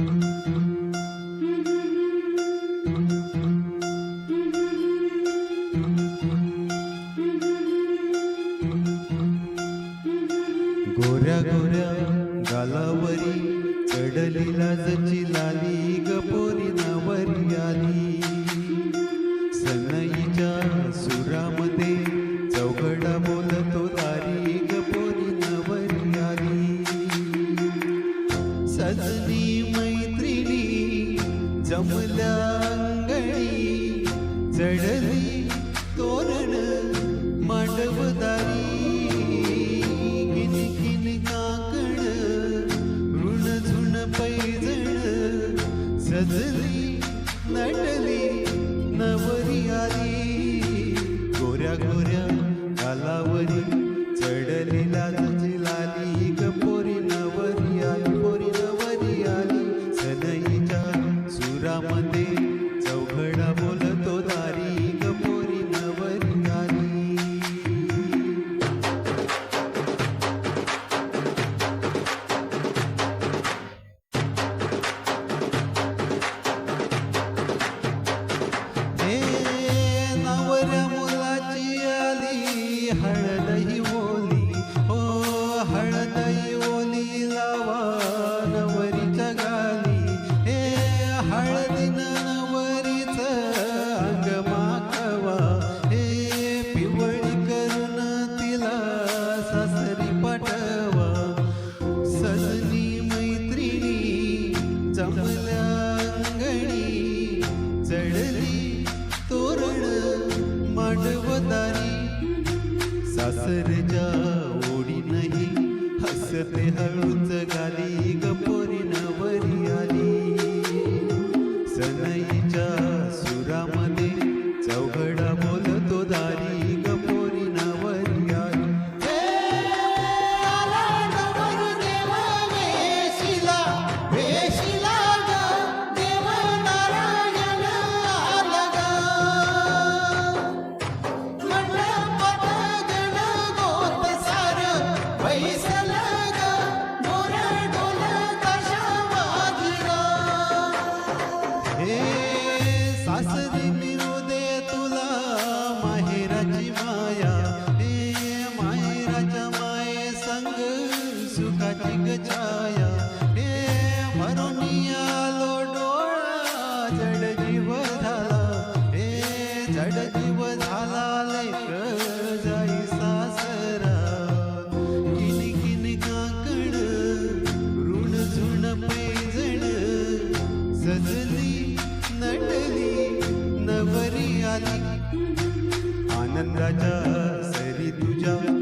गोऱ्या गोऱ्या गालावरी चढली लाजची लाली गपोरी नावरी आली. राम चमलांगणी चढली तोरण मांडवदारी सासरच्या ओढी नाही हसते हळूच माहेराची माया. हे माहेराच्या माये संग सुखाची गछाया हे मरुनिया आलो डोळा जड जीव झाला. जीव झाला लेक जाई सासरा. किन किन काकड ऋण झुण पैजण सजली नटली नवरी आली. आनंदाच्या सरी तुझ्या